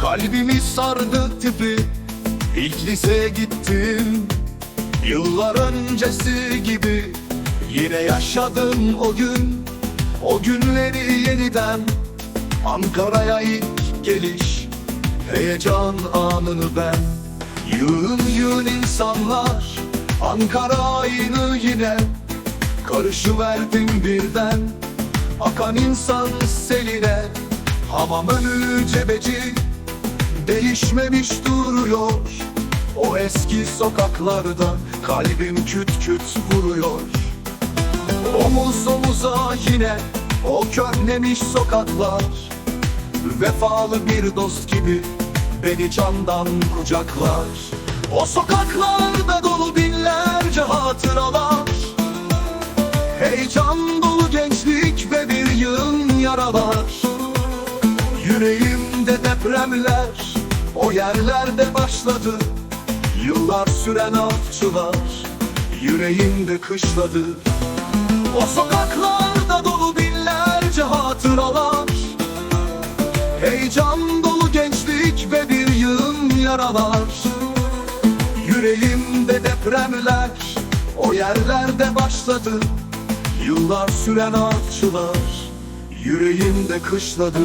Kalbimi sardı tipi. İlk liseye gittim Yıllar öncesi gibi. Yine yaşadım o gün O günleri yeniden. Ankara'ya ilk geliş Heyecan anını ben. Yığın yığın insanlar Ankara aynı yine. Karışıverdim birden Akan insan seline Hamam önü cebeci Değişmemiş duruyor. O eski sokaklarda Kalbim küt küt vuruyor. Omuz omuza yine O körlemiş sokaklar. Vefalı bir dost gibi Beni candan kucaklar. O sokaklarda dolu binlerce hatıralar. Heyecan dolu gençlik ve bir yığın yaralar Yüreğimde depremler O yerlerde başladı. Yıllar süren avcılar Yüreğimde kışladı. O sokaklarda dolu binlerce hatıralar Heyecan dolu gençlik ve bir yığın yaralar. Yüreğimde depremler O yerlerde başladı. Yıllar süren avcılar Yüreğimde kışladı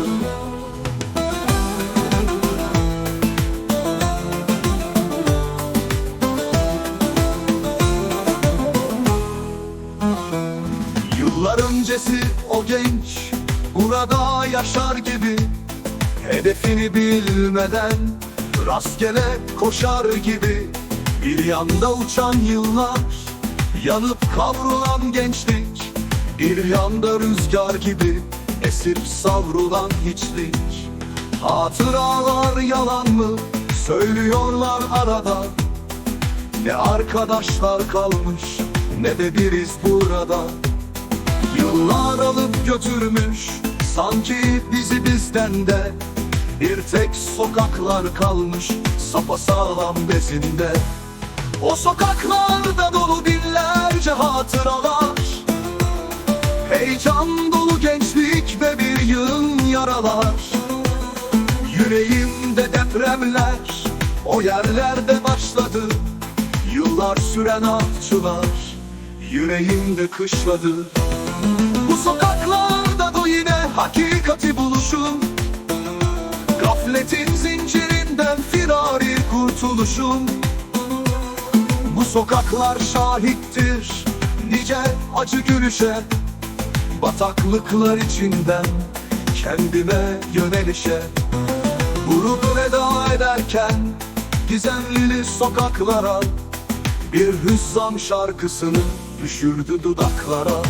Yıllar öncesi o genç Burada yaşar gibi Hedefini bilmeden Rastgele koşar gibi. Bir yanda uçan yıllar Yanıp kavrulan gençlik Bir yanda rüzgar gibi Esip savrulan hiçlik. Hatıralar yalan mı? Söylüyorlar arada? Ne arkadaşlar kalmış Ne de biriz burada Yıllar alıp götürmüş. Sanki bizi bizden de Bir tek sokaklar kalmış. Sapasağlam bezinde. O sokaklarda dolu binlerce hatıralar. Heyecan dolu gençlik ve bir yığın yaralar. Yüreğimde depremler O yerlerde başladı. Yıllar süren avcılar Yüreğimde kışladı sokaklarda da yine hakikati buluşum Gafletin zincirinden firari kurtuluşum Bu sokaklar şahittir Nice acı gülüşe. Bataklıklar içinden Kendime yönelişe. Vurup veda ederken Gizemli sokaklara Bir hüzzam şarkısını düşürdü dudaklara